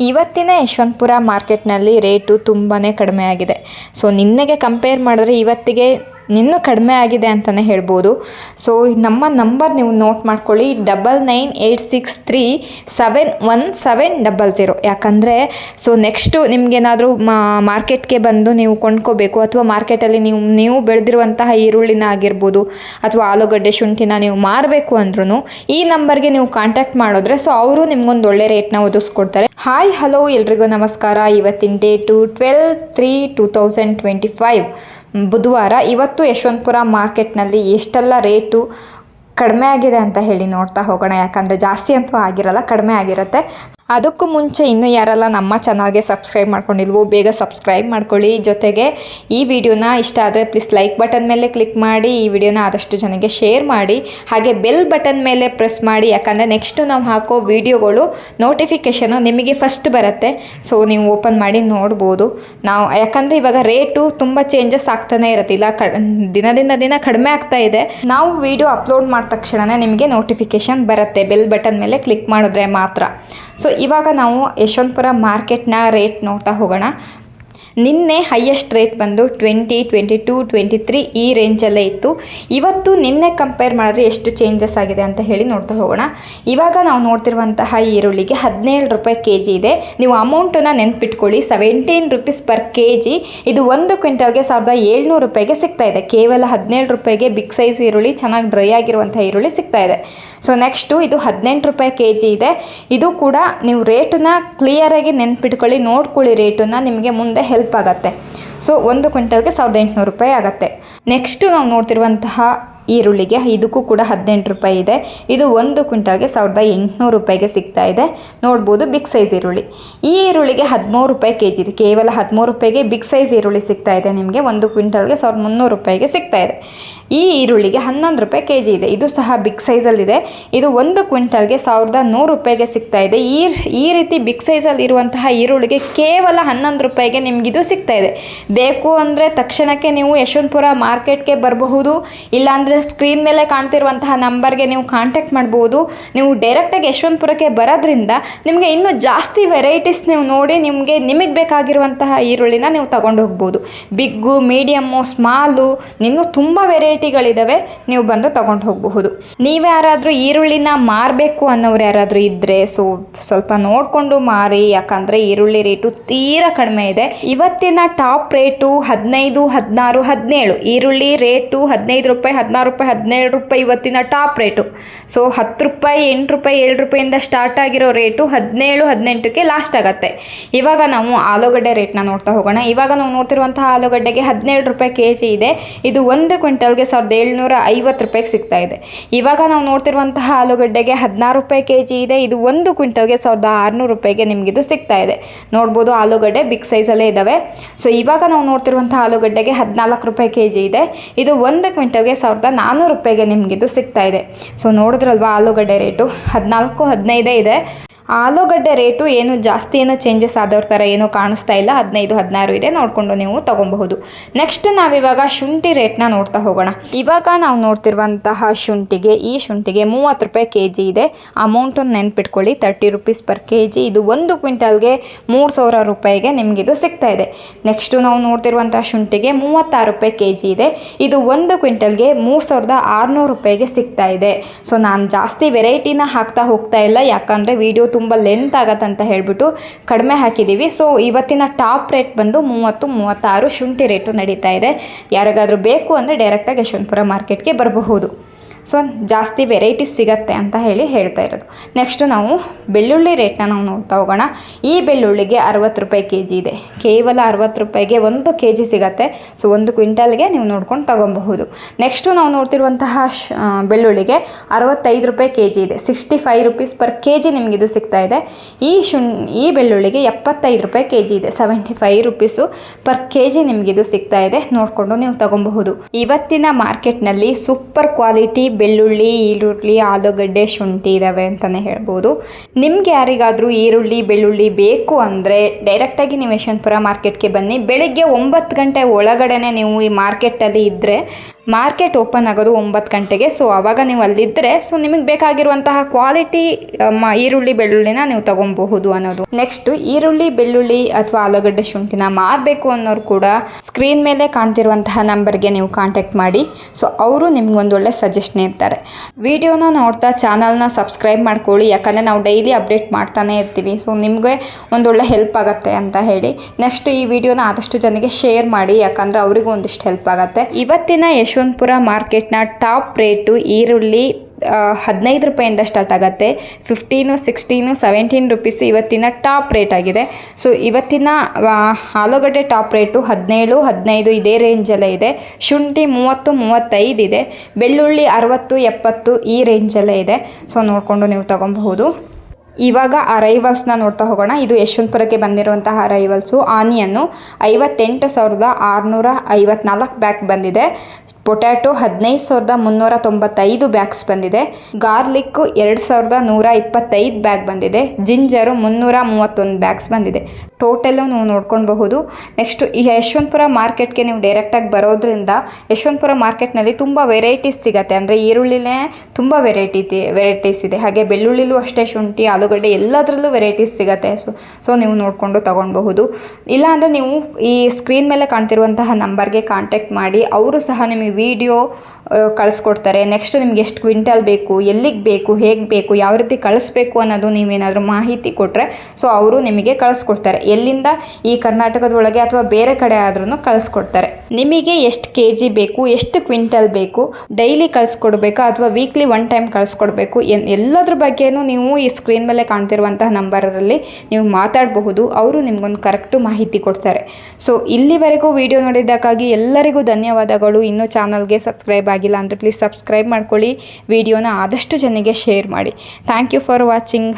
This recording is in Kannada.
ಇವತ್ತಿನ ಯಶವಂತಪುರ ಮಾರ್ಕೆಟ್ನಲ್ಲಿ ರೇಟು ತುಂಬಾ ಕಡಿಮೆ ಆಗಿದೆ ಸೊ ನಿನ್ನೆಗೆ ಕಂಪೇರ್ ಮಾಡಿದ್ರೆ ಇವತ್ತಿಗೆ ಇನ್ನೂ ಕಡಿಮೆ ಆಗಿದೆ ಅಂತಲೇ ಹೇಳ್ಬೋದು. ಸೊ ನಮ್ಮ ನಂಬರ್ ನೀವು ನೋಟ್ ಮಾಡ್ಕೊಳ್ಳಿ. Double nine eight six three seven one seven double zero ಯಾಕಂದರೆ ಸೊ ನೆಕ್ಸ್ಟು ನಿಮಗೇನಾದರೂ ಮಾರ್ಕೆಟ್ಗೆ ಬಂದು ನೀವು ಕೊಂಡ್ಕೋಬೇಕು, ಅಥವಾ ಮಾರ್ಕೆಟಲ್ಲಿ ನೀವು ನೀವು ಬೆಳೆದಿರುವಂತಹ ಈರುಳ್ಳಿನ ಆಗಿರ್ಬೋದು, ಅಥವಾ ಆಲೂಗಡ್ಡೆ ಶುಂಠಿನ ನೀವು ಮಾರಬೇಕು ಅಂದ್ರೂ ಈ ನಂಬರ್ಗೆ ನೀವು ಕಾಂಟ್ಯಾಕ್ಟ್ ಮಾಡಿದ್ರೆ ಸೊ ಅವರು ನಿಮ್ಗೊಂದು ಒಳ್ಳೆ ರೇಟ್ನ ಒದಗಿಸ್ಕೊಡ್ತಾರೆ. ಹಾಯ್ ಹಲೋ ಎಲ್ರಿಗೂ ನಮಸ್ಕಾರ. ಇವತ್ತಿನ date twelve three two thousand twenty five ಬುಧವಾರ ಇವತ್ತು ಯಶವಂತಪುರ ಮಾರ್ಕೆಟ್ನಲ್ಲಿ ಎಷ್ಟೆಲ್ಲ ರೇಟು ಕಡಿಮೆ ಆಗಿದೆ ಅಂತ ಹೇಳಿ ನೋಡ್ತಾ ಹೋಗೋಣ. ಯಾಕಂದರೆ ಜಾಸ್ತಿ ಅಂತೂ ಆಗಿರಲ್ಲ, ಕಡಿಮೆ ಆಗಿರುತ್ತೆ. ಅದಕ್ಕೂ ಮುಂಚೆ ಇನ್ನೂ ಯಾರೆಲ್ಲ ನಮ್ಮ ಚಾನಲ್ಗೆ ಸಬ್ಸ್ಕ್ರೈಬ್ ಮಾಡ್ಕೊಂಡಿಲ್ವೋ, ಬೇಗ ಸಬ್ಸ್ಕ್ರೈಬ್ ಮಾಡ್ಕೊಳ್ಳಿ. ಜೊತೆಗೆ ಈ ವಿಡಿಯೋನ ಇಷ್ಟ ಆದರೆ ಪ್ಲೀಸ್ ಲೈಕ್ ಬಟನ್ ಮೇಲೆ ಕ್ಲಿಕ್ ಮಾಡಿ, ಈ ವಿಡಿಯೋನ ಆದಷ್ಟು ಜನಕ್ಕೆ ಶೇರ್ ಮಾಡಿ, ಹಾಗೆ ಬೆಲ್ ಬಟನ್ ಮೇಲೆ ಪ್ರೆಸ್ ಮಾಡಿ. ಯಾಕಂದರೆ ನೆಕ್ಸ್ಟು ನಾವು ಹಾಕೋ ವಿಡಿಯೋಗಳು ನೋಟಿಫಿಕೇಷನು ನಿಮಗೆ ಫಸ್ಟ್ ಬರುತ್ತೆ. ಸೊ, ನೀವು ಓಪನ್ ಮಾಡಿ ನೋಡ್ಬೋದು. ನಾವು, ಯಾಕಂದರೆ ಇವಾಗ ರೇಟು ತುಂಬ ಚೇಂಜಸ್ ಆಗ್ತಾನೆ ಇರತ್ತಿಲ್ಲ. ಕ ದಿನದಿಂದ ದಿನ ಕಡಿಮೆ ಆಗ್ತಾ ಇದೆ. ನಾವು ವಿಡಿಯೋ ಅಪ್ಲೋಡ್ ಮಾಡಿದ ತಕ್ಷಣವೇ ನಿಮಗೆ ನೋಟಿಫಿಕೇಷನ್ ಬರುತ್ತೆ. ಬೆಲ್ ಬಟನ್ ಮೇಲೆ ಕ್ಲಿಕ್ ಮಾಡಿದ್ರೆ ಮಾತ್ರ. ಸೊ ಇವಾಗ ನಾವು ಯಶವಂತಪುರ ಮಾರ್ಕೆಟ್ನ ರೇಟ್ ನೋಡ್ತಾ ಹೋಗೋಣ. ನಿನ್ನೆ ಹೈಯೆಸ್ಟ್ ರೇಟ್ ಬಂದು twenty twenty two twenty three ಈ ರೇಂಜಲ್ಲೇ ಇತ್ತು. ಇವತ್ತು ನಿನ್ನೆ ಕಂಪೇರ್ ಮಾಡಿದ್ರೆ ಎಷ್ಟು ಚೇಂಜಸ್ ಆಗಿದೆ ಅಂತ ಹೇಳಿ ನೋಡ್ತಾ ಹೋಗೋಣ. ಇವಾಗ ನಾವು ನೋಡ್ತಿರುವಂತಹ ಈರುಳ್ಳಿಗೆ ಹದಿನೇಳು ರೂಪಾಯಿ ಕೆ ಜಿ ಇದೆ. ನೀವು ಅಮೌಂಟನ್ನು ನೆನ್ಪಿಟ್ಕೊಳ್ಳಿ. Seventeen rupees per K G ಇದು ಒಂದು ಕ್ವಿಂಟಲ್ಗೆ ಸಾವಿರದ ಏಳ್ನೂರು ರೂಪಾಯಿಗೆ ಸಿಗ್ತಾ ಇದೆ. ಕೇವಲ ಹದಿನೇಳು ರೂಪಾಯಿಗೆ ಬಿಗ್ ಸೈಜ್ ಈರುಳ್ಳಿ, ಚೆನ್ನಾಗಿ ಡ್ರೈ ಆಗಿರುವಂಥ ಈರುಳ್ಳಿ ಸಿಗ್ತಾ ಇದೆ. ಸೊ ನೆಕ್ಸ್ಟು ಇದು ಹದಿನೆಂಟು ರೂಪಾಯಿ ಕೆ ಜಿ ಇದೆ. ಇದು ಕೂಡ ನೀವು ರೇಟನ್ನ ಕ್ಲಿಯರಾಗಿ ನೆನ್ಪಿಟ್ಕೊಳ್ಳಿ. ನೋಡ್ಕೊಳ್ಳಿ ರೇಟನ್ನು ನಿಮಗೆ ಮುಂದೆ ಹೆಲ್ಪ್ ಆಗುತ್ತೆ. ಸೊ ಒಂದು ಕ್ವಿಂಟಲ್ಗೆ ಸಾವಿರದ ಎಂಟುನೂರು ರೂಪಾಯಿ ಆಗುತ್ತೆ. ನೆಕ್ಸ್ಟು ನಾವು ನೋಡ್ತಿರುವಂತಹ ಈರುಳ್ಳಿಗೆ ಇದಕ್ಕೂ ಕೂಡ ಹದಿನೆಂಟು ರೂಪಾಯಿ ಇದೆ. ಇದು ಒಂದು ಕ್ವಿಂಟಲ್ಗೆ ಸಾವಿರದ ಎಂಟುನೂರು ರೂಪಾಯಿಗೆ ಸಿಗ್ತಾ ಇದೆ. ನೋಡ್ಬೋದು ಬಿಗ್ ಸೈಜ್ ಈರುಳ್ಳಿ. ಈ ಈರುಳ್ಳಿಗೆ ಹದಿಮೂರು ರೂಪಾಯಿ ಕೆ ಜಿ ಇದೆ. ಕೇವಲ ಹದಿಮೂರು ರೂಪಾಯಿಗೆ ಬಿಗ್ ಸೈಜ್ ಈರುಳ್ಳಿ ಸಿಗ್ತಾ ಇದೆ ನಿಮಗೆ. ಒಂದು ಕ್ವಿಂಟಲ್ಗೆ ಸಾವಿರದ ಮುನ್ನೂರು ರೂಪಾಯಿಗೆ ಸಿಗ್ತಾ ಇದೆ. ಈ ಈರುಳ್ಳಿಗೆ ಹನ್ನೊಂದು ರೂಪಾಯಿ ಕೆ ಜಿ ಇದೆ. ಇದು ಸಹ ಬಿಗ್ ಸೈಜಲ್ಲಿದೆ. ಇದು ಒಂದು ಕ್ವಿಂಟಲ್ಗೆ ಸಾವಿರದ ನೂರು ರೂಪಾಯಿಗೆ ಸಿಗ್ತಾ ಇದೆ. ಈ ಈ ರೀತಿ ಬಿಗ್ ಸೈಜಲ್ಲಿ ಇರುವಂತಹ ಈರುಳ್ಳಿಗೆ ಕೇವಲ ಹನ್ನೊಂದು ರೂಪಾಯಿಗೆ ನಿಮಗಿದು ಸಿಗ್ತಾ ಇದೆ. ಬೇಕು ಅಂದರೆ ತಕ್ಷಣಕ್ಕೆ ನೀವು ಯಶವಂತಪುರ ಮಾರ್ಕೆಟ್ಗೆ ಬರಬಹುದು. ಇಲ್ಲಾಂದರೆ ಸ್ಕ್ರೀನ್ ಮೇಲೆ ಕಾಣ್ತಿರುವಂತಹ ನಂಬರ್ಗೆ ನೀವು ಕಾಂಟ್ಯಾಕ್ಟ್ ಮಾಡ್ಬೋದು. ನೀವು ಡೈರೆಕ್ಟಾಗಿ ಯಶವಂತಪುರಕ್ಕೆ ಬರೋದ್ರಿಂದ ನಿಮಗೆ ಇನ್ನೂ ಜಾಸ್ತಿ ವೆರೈಟೀಸ್ ನೀವು ನೋಡಿ ನಿಮಗೆ ನಿಮಗೆ ಬೇಕಾಗಿರುವಂತಹ ಈರುಳ್ಳಿನ ನೀವು ತಗೊಂಡು ಹೋಗ್ಬೋದು. ಬಿಗ್ಗು ಮೀಡಿಯಮ್ಮು ಸ್ಮಾಲು ಇನ್ನೂ ತುಂಬ ವೆರೈಟಿಗಳಿದ್ದಾವೆ ನೀವು ಬಂದು ತಗೊಂಡು ಹೋಗಬಹುದು. ನೀವು ಯಾರಾದರೂ ಈರುಳ್ಳಿನ ಮಾರಬೇಕು ಅನ್ನೋರು ಯಾರಾದರೂ ಇದ್ದರೆ ಸೊ ಸ್ವಲ್ಪ ನೋಡಿಕೊಂಡು ಮಾರಿ, ಯಾಕಂದರೆ ಈರುಳ್ಳಿ ರೇಟು ತೀರಾ ಕಡಿಮೆ ಇದೆ. ಇವತ್ತಿನ ಟಾಪ್ ರೇಟು ಹದಿನೈದು, ಹದಿನಾರು, ಹದಿನೇಳು, ಈರುಳ್ಳಿ ರೇಟು ಹದಿನೈದು ರೂಪಾಯಿ, ಹದಿನಾರು ರೂಪಾಯಿ, ಹದಿನೇಳು ರೂಪಾಯಿ ಇವತ್ತಿನ ಟಾಪ್ ರೇಟು. ಸೊ ಹತ್ತು ರೂಪಾಯಿ, ಎಂಟು ರೂಪಾಯಿ, ಏಳು ರೂಪಾಯಿಂದ ಸ್ಟಾರ್ಟ್ ಆಗಿರೋ ರೇಟು ಹದಿನೇಳು, ಹದಿನೆಂಟಕ್ಕೆ ಲಾಸ್ಟ್ ಆಗುತ್ತೆ. ಇವಾಗ ನಾವು ಆಲೂಗಡ್ಡೆ ರೇಟ್ನ ನೋಡ್ತಾ ಹೋಗೋಣ. ಇವಾಗ ನಾವು ನೋಡ್ತಿರುವಂತಹ ಆಲೂಗಡ್ಡೆಗೆ ಹದಿನೇಳು ರೂಪಾಯಿ ಕೆ ಜಿ ಇದೆ. ಇದು ಒಂದು ಕ್ವಿಂಟಲ್ಗೆ ಸಾವಿರದ ಏಳ್ನೂರ ಐವತ್ತು ರೂಪಾಯಿಗೆ ಸಿಗ್ತಾ ಇದೆ. ಇವಾಗ ನಾವು ನೋಡ್ತಿರುವಂತಹ ಆಲೂಗಡ್ಡೆಗೆ ಹದಿನಾರು ರೂಪಾಯಿ ಕೆ ಜಿ ಇದೆ. ಇದು ಒಂದು ಕ್ವಿಂಟಲ್ಗೆ ಸಾವಿರದ ಆರುನೂರು ರೂಪಾಯಿಗೆ ನಿಮಗಿದು ಸಿಗ್ತಾ ಇದೆ. ನೋಡ್ಬೋದು ಆಲೂಗಡ್ಡೆ ಬಿಗ್ ಸೈಜಲ್ಲೇ ಇದ್ದಾವೆ ಸೊ ಇವಾಗ ನಾವು ನೋಡ್ತಿರುವಂತಹ ಆಲೂಗಡ್ಡೆಗೆ ಹದಿನಾಲ್ಕು ರೂಪಾಯಿ ಕೆ ಜಿ ಇದೆ. ಇದು ಒಂದು ಕ್ವಿಂಟಲ್ಗೆ ಸಾವಿರದ ನಾನ್ನೂರು ರೂಪಾಯಿಗೆ ನಿಮಗಿದು ಸಿಗ್ತಾ ಇದೆ. ಸೊ ನೋಡಿದ್ರಲ್ವಾ ಆಲೂಗಡ್ಡೆ ರೇಟು? ಹದಿನಾಲ್ಕು ಹದಿನೈದೇ ಇದೆ. ಆಲೂಗಡ್ಡೆ ರೇಟು ಏನು ಜಾಸ್ತಿ ಏನು ಚೇಂಜಸ್ ಆದವ್ರ ಥರ ಏನೂ ಕಾಣಿಸ್ತಾ ಇಲ್ಲ. ಹದಿನೈದು, ಹದಿನಾರು ಇದೆ. ನೋಡಿಕೊಂಡು ನೀವು ತೊಗೊಬಹುದು. ನೆಕ್ಸ್ಟ್ ನಾವಿವಾಗ ಶುಂಠಿ ರೇಟ್ನ ನೋಡ್ತಾ ಹೋಗೋಣ. ಇವಾಗ ನಾವು ನೋಡ್ತಿರುವಂತಹ ಶುಂಠಿಗೆ, ಈ ಶುಂಠಿಗೆ ಮೂವತ್ತು ರೂಪಾಯಿ ಕೆ ಜಿ ಇದೆ. ಅಮೌಂಟನ್ನು ನೆನ್ಪಿಟ್ಕೊಳ್ಳಿ. Thirty rupees per K G ಇದು ಒಂದು ಕ್ವಿಂಟಲ್ಗೆ ಮೂರು ಸಾವಿರ ರೂಪಾಯಿಗೆ ನಿಮಗಿದು ಸಿಗ್ತಾ ಇದೆ. ನೆಕ್ಸ್ಟು ನಾವು ನೋಡ್ತಿರುವಂತಹ ಶುಂಠಿಗೆ ಮೂವತ್ತಾರು ರೂಪಾಯಿ ಕೆ ಜಿ ಇದೆ. ಇದು ಒಂದು ಕ್ವಿಂಟಲ್ಗೆ ಮೂರು ಸಾವಿರದ ಆರುನೂರು ರೂಪಾಯಿಗೆ ಸಿಗ್ತಾ ಇದೆ. ಸೊ ನಾನು ಜಾಸ್ತಿ ವೆರೈಟಿನ ಹಾಕ್ತಾ ಹೋಗ್ತಾ ಇಲ್ಲ. ಯಾಕಂದರೆ ವಿಡಿಯೋ ತುಂಬ ಲೆಂತ್ ಆಗತ್ತೆ ಅಂತ ಹೇಳಿಬಿಟ್ಟು ಕಡಿಮೆ ಹಾಕಿದ್ದೀವಿ. ಸೊ ಇವತ್ತಿನ ಟಾಪ್ ರೇಟ್ ಬಂದು ಮೂವತ್ತು, ಮೂವತ್ತಾರು ಶುಂಠಿ ರೇಟು ನಡೀತಾ ಇದೆ. ಯಾರಿಗಾದರೂ ಬೇಕು ಅಂದರೆ ಡೈರೆಕ್ಟಾಗಿ ಯಶವಂತಪುರ ಮಾರ್ಕೆಟ್ಗೆ ಬರಬಹುದು. ಸೊ ಜಾಸ್ತಿ ವೆರೈಟೀಸ್ ಸಿಗತ್ತೆ ಅಂತ ಹೇಳಿ ಹೇಳ್ತಾ ಇರೋದು. ನೆಕ್ಸ್ಟು ನಾವು ಬೆಳ್ಳುಳ್ಳಿ ರೇಟ್ನ ನಾವು ನೋಡ್ತಾ ಹೋಗೋಣ. ಈ ಬೆಳ್ಳುಳ್ಳಿಗೆ ಅರವತ್ತು ರೂಪಾಯಿ ಕೆ ಜಿ ಇದೆ. ಕೇವಲ ಅರವತ್ತು ರೂಪಾಯಿಗೆ ಒಂದು ಕೆ ಜಿ ಸಿಗತ್ತೆ. ಸೊ ಒಂದು ಕ್ವಿಂಟಲ್ಗೆ ನೀವು ನೋಡ್ಕೊಂಡು ತಗೊಬಹುದು. ನೆಕ್ಸ್ಟು ನಾವು ನೋಡ್ತಿರುವಂತಹ ಬೆಳ್ಳುಳ್ಳಿಗೆ ಅರವತ್ತೈದು ರೂಪಾಯಿ ಕೆ ಜಿ ಇದೆ. Sixty five rupees per K G ಇದು ಸಿಗ್ತಾ ಇದೆ. ಈ ಶುಂ ಈ ಬೆಳ್ಳುಳ್ಳಿಗೆ ಎಪ್ಪತ್ತೈದು ರೂಪಾಯಿ ಕೆ ಜಿ ಇದೆ. Seventy five rupees per K G ನಿಮಗಿದು ಸಿಗ್ತಾ ಇದೆ. ನೋಡಿಕೊಂಡು ನೀವು ತಗೊಬಹುದು. ಇವತ್ತಿನ ಮಾರ್ಕೆಟ್ನಲ್ಲಿ ಸೂಪರ್ ಕ್ವಾಲಿಟಿ ಬೆಳ್ಳುಳ್ಳಿ, ಈರುಳ್ಳಿ, ಆಲೂಗಡ್ಡೆ, ಶುಂಠಿ ಇದ್ದಾವೆ ಅಂತಲೇ ಹೇಳ್ಬೋದು. ನಿಮ್ಗೆ ಯಾರಿಗಾದರೂ ಈರುಳ್ಳಿ, ಬೆಳ್ಳುಳ್ಳಿ ಬೇಕು ಅಂದರೆ ಡೈರೆಕ್ಟಾಗಿ ನೀವು ಯಶವಂತಪುರ ಮಾರ್ಕೆಟ್ಗೆ ಬನ್ನಿ. ಬೆಳಿಗ್ಗೆ ಒಂಬತ್ತು ಗಂಟೆ ಒಳಗಡೆನೆ ನೀವು ಈ ಮಾರ್ಕೆಟಲ್ಲಿ ಇದ್ದರೆ ಮಾರ್ಕೆಟ್ ಓಪನ್ ಆಗೋದು ಒಂಬತ್ತು ಗಂಟೆಗೆ. ಸೊ ಆವಾಗ ನೀವು ಅಲ್ಲಿದ್ದರೆ ಸೊ ನಿಮಗೆ ಬೇಕಾಗಿರುವಂತಹ ಕ್ವಾಲಿಟಿ ಈರುಳ್ಳಿ, ಬೆಳ್ಳುಳ್ಳಿನ ನೀವು ತಗೊಬಹುದು ಅನ್ನೋದು. ನೆಕ್ಸ್ಟ್ ಈರುಳ್ಳಿ, ಬೆಳ್ಳುಳ್ಳಿ ಅಥವಾ ಆಲೂಗಡ್ಡೆ, ಶುಂಠಿನ ಮಾರಬೇಕು ಅನ್ನೋರು ಕೂಡ ಸ್ಕ್ರೀನ್ ಮೇಲೆ ಕಾಣ್ತಿರುವಂತಹ ನಂಬರ್ಗೆ ನೀವು ಕಾಂಟ್ಯಾಕ್ಟ್ ಮಾಡಿ. ಸೊ ಅವರು ನಿಮ್ಗೆ ಒಳ್ಳೆ ಸಜೆಷನ್ ಇರ್ತಾರೆ ವಿಡಿಯೋನ ನೋಡ್ತಾ ಚಾನಲ್ನ ಸಬ್ಸ್ಕ್ರೈಬ್ ಮಾಡ್ಕೊಳ್ಳಿ, ಯಾಕಂದರೆ ನಾವು ಡೈಲಿ ಅಪ್ಡೇಟ್ ಮಾಡ್ತಾನೆ ಇರ್ತೀವಿ. ಸೊ ನಿಮಗೆ ಒಂದೊಳ್ಳೆ ಹೆಲ್ಪ್ ಆಗುತ್ತೆ ಅಂತ ಹೇಳಿ. ನೆಕ್ಸ್ಟ್ ಈ ವಿಡಿಯೋನ ಆದಷ್ಟು ಜನಕ್ಕೆ ಶೇರ್ ಮಾಡಿ, ಯಾಕಂದರೆ ಅವರಿಗೂ ಒಂದಿಷ್ಟು ಹೆಲ್ಪ್ ಆಗುತ್ತೆ. ಇವತ್ತಿನ ಯಶವಂತಪುರ ಮಾರ್ಕೆಟ್ನ ಟಾಪ್ ರೇಟು ಈರುಳ್ಳಿ ಹದಿನೈದು ರೂಪಾಯಿಂದ ಸ್ಟಾರ್ಟ್ ಆಗುತ್ತೆ. ಫಿಫ್ಟೀನು ಸಿಕ್ಸ್ಟೀನು ಸೆವೆಂಟೀನ್ ರುಪೀಸು ಇವತ್ತಿನ ಟಾಪ್ ರೇಟ್ ಆಗಿದೆ. ಸೊ ಇವತ್ತಿನ ಆಲೂಗಡ್ಡೆ ಟಾಪ್ ರೇಟು ಹದಿನೇಳು, ಹದಿನೈದು ಇದೇ ರೇಂಜಲ್ಲೇ ಇದೆ. ಶುಂಠಿ ಮೂವತ್ತು, ಮೂವತ್ತೈದು ಇದೆ. ಬೆಳ್ಳುಳ್ಳಿ ಅರವತ್ತು, ಎಪ್ಪತ್ತು ಈ ರೇಂಜಲ್ಲೇ ಇದೆ. ಸೊ ನೋಡಿಕೊಂಡು ನೀವು ತಗೊಬಹುದು. ಇವಾಗ ಅರೈವಲ್ಸ್ನ ನೋಡ್ತಾ ಹೋಗೋಣ. ಇದು ಯಶವಂತಪುರಕ್ಕೆ ಬಂದಿರುವಂತಹ ಅರೈವಲ್ಸು ಆನಿಯನ್ನು ಐವತ್ತೆಂಟು ಸಾವಿರದ ಆರುನೂರ ಐವತ್ನಾಲ್ಕು ಬ್ಯಾಗ್ ಬಂದಿದೆ. ಪೊಟ್ಯಾಟೊ ಹದಿನೈದು ಸಾವಿರದ ಮುನ್ನೂರ ತೊಂಬತ್ತೈದು ಬ್ಯಾಗ್ಸ್ ಬಂದಿದೆ. ಗಾರ್ಲಿಕ್ಕು ಎರಡು ಸಾವಿರದ ನೂರ ಇಪ್ಪತ್ತೈದು ಬ್ಯಾಗ್ ಬಂದಿದೆ. ಜಿಂಜರು ಮುನ್ನೂರ ಮೂವತ್ತೊಂದು ಬ್ಯಾಗ್ಸ್ ಬಂದಿದೆ. ಟೋಟಲು ನೀವು ನೋಡ್ಕೊಳ್ಬಹುದು. ನೆಕ್ಸ್ಟ್ ಈ ಯಶವಂತಪುರ ಮಾರ್ಕೆಟ್ಗೆ ನೀವು ಡೈರೆಕ್ಟಾಗಿ ಬರೋದ್ರಿಂದ ಯಶವಂತಪುರ ಮಾರ್ಕೆಟ್ನಲ್ಲಿ ತುಂಬ ವೆರೈಟೀಸ್ ಸಿಗತ್ತೆ. ಅಂದರೆ ಈರುಳ್ಳಿಲೇ ತುಂಬ ವೆರೈಟಿ ವೆರೈಟೀಸ್ ಇದೆ. ಹಾಗೆ ಬೆಳ್ಳುಳ್ಳಿಲೂ ಅಷ್ಟೇ ಶುಂಠಿ, ಆಲೂಗಡ್ಡೆ ಎಲ್ಲದರಲ್ಲೂ ವೆರೈಟೀಸ್ ಸಿಗತ್ತೆ. ಸೊ ಸೊ ನೀವು ನೋಡಿಕೊಂಡು ತೊಗೊಳ್ಬಹುದು ಇಲ್ಲಾಂದರೆ ನೀವು ಈ ಸ್ಕ್ರೀನ್ ಮೇಲೆ ಕಾಣ್ತಿರುವಂತಹ ನಂಬರ್ಗೆ ಕಾಂಟ್ಯಾಕ್ಟ್ ಮಾಡಿ. ಅವರು ಸಹ ನಿಮಗೆ ವಿಡಿಯೋ ಕಳಿಸ್ಕೊಡ್ತಾರೆ. ನೆಕ್ಸ್ಟ್ ನಿಮ್ಗೆ ಎಷ್ಟು ಕ್ವಿಂಟಲ್ ಬೇಕು, ಎಲ್ಲಿಗೆ ಬೇಕು, ಹೇಗೆ ಬೇಕು, ಯಾವ ರೀತಿ ಕಳಿಸ್ಬೇಕು ಅನ್ನೋದು ನೀವೇನಾದರೂ ಮಾಹಿತಿ ಕೊಟ್ಟರೆ ಸೊ ಅವರು ನಿಮಗೆ ಕಳಿಸ್ಕೊಡ್ತಾರೆ. ಎಲ್ಲಿಂದ ಈ ಕರ್ನಾಟಕದೊಳಗೆ ಅಥವಾ ಬೇರೆ ಕಡೆ ಆದ್ರೂ ಕಳಿಸ್ಕೊಡ್ತಾರೆ. ನಿಮಗೆ ಎಷ್ಟು ಕೆ ಜಿ ಬೇಕು, ಎಷ್ಟು ಕ್ವಿಂಟಲ್ ಬೇಕು ಡೈಲಿ ಕಳಿಸ್ಕೊಡ್ಬೇಕಾ ಅಥವಾ ವೀಕ್ಲಿ ಒನ್ ಟೈಮ್ ಕಳಿಸ್ಕೊಡ್ಬೇಕು, ಎನ್, ಎಲ್ಲದ್ರ ಬಗ್ಗೆನೂ ನೀವು ಈ ಸ್ಕ್ರೀನ್ ಮೇಲೆ ಕಾಣ್ತಿರುವಂತಹ ನಂಬರಲ್ಲಿ ನೀವು ಮಾತಾಡಬಹುದು, ಅವರು ನಿಮಗೊಂದು ಕರೆಕ್ಟು ಮಾಹಿತಿ ಕೊಡ್ತಾರೆ. ಸೊ ಇಲ್ಲಿವರೆಗೂ ವಿಡಿಯೋ ನೋಡಿದ್ದಕ್ಕಾಗಿ ಎಲ್ಲರಿಗೂ ಧನ್ಯವಾದಗಳು. ಇನ್ನೂ ಚಾನಲ್ಗೆ ಸಬ್ಸ್ಕ್ರೈಬ್ ಆಗಿಲ್ಲ ಅಂದರೆ ಪ್ಲೀಸ್ ಸಬ್ಸ್ಕ್ರೈಬ್ ಮಾಡ್ಕೊಳ್ಳಿ. ವಿಡಿಯೋನ ಆದಷ್ಟು ಜನರಿಗೆ ಶೇರ್ ಮಾಡಿ. Thank you for watching